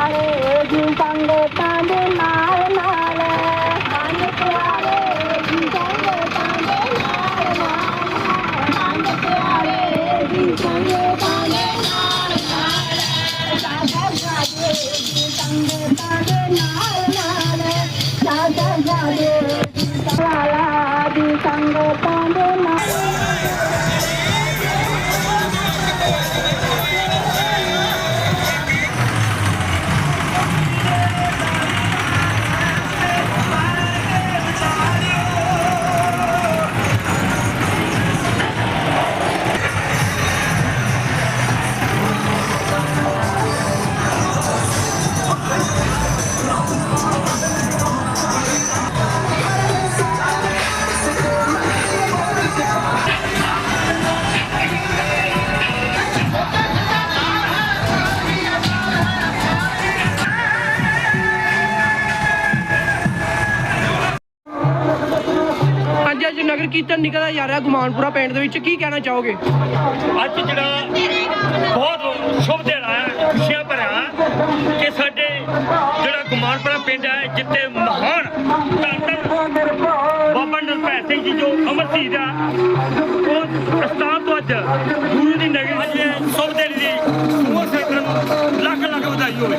ਪੰਜ ਪਿਆਰੇ ਜੀ ਸੰਗਤਾਂ ਦੇ ਨਾਲ ਨਾਲ। ਪੰਜ ਪਿਆਰੇ ਜੀ ਸੰਗਤਾਂ ਦੇ ਨਾਲ ਨਾਲ। ਪੰਜ ਪਿਆਰੇ ਜੀ ਸੰਗਤਾਂ ਦੇ ਨਾਲ ਨਾਲ। ਸਾਜਾ ਜਾਦੇ ਜੀ ਸੰਗਤਾਂ ਦੇ ਨਾਲ ਨਾਲ ਸਾਜਾ ਜਾਦੇ ਜੀ ਸੰਗਤਾਂ ਦੀ ਸੰਗਤਾਂ ਨਗਰ ਕੀਰਤਨ ਨਿਕਲਦਾ ਜਾ ਰਿਹਾ ਗੁਮਾਨਪੁਰਾ ਪਿੰਡ ਦੇ ਵਿੱਚ, ਕੀ ਕਹਿਣਾ ਚਾਹੋਗੇ? ਅੱਜ ਜਿਹੜਾ ਬਹੁਤ ਸ਼ੁਭ ਦਿਨ ਆਇਆ ਖੁਸ਼ੀਆਂ ਭਰਿਆ ਕਿ ਸਾਡੇ ਜਿਹੜਾ ਗੁਮਾਨਪੁਰਾ ਪਿੰਡ ਹੈ ਜਿੱਥੇ ਮਹਾਨ ਧੰਨ ਬਾਬਾ ਨਰਪੈ ਸਿੰਘ ਜੀ ਜੋ ਅਮਰ ਸ਼ਹੀਦ ਆ, ਉਹ ਅਸਥਾਨ ਤੋਂ ਅੱਜ ਗੁਰੂ ਦੀ ਨਗਰੀ ਅੱਜ ਸ਼ੁਭ ਦਿਨ ਦੀ ਸਮੂਹ ਸੰਗਤ ਨੂੰ ਲੱਖ ਲੱਖ ਵਧਾਈ ਹੋਵੇ।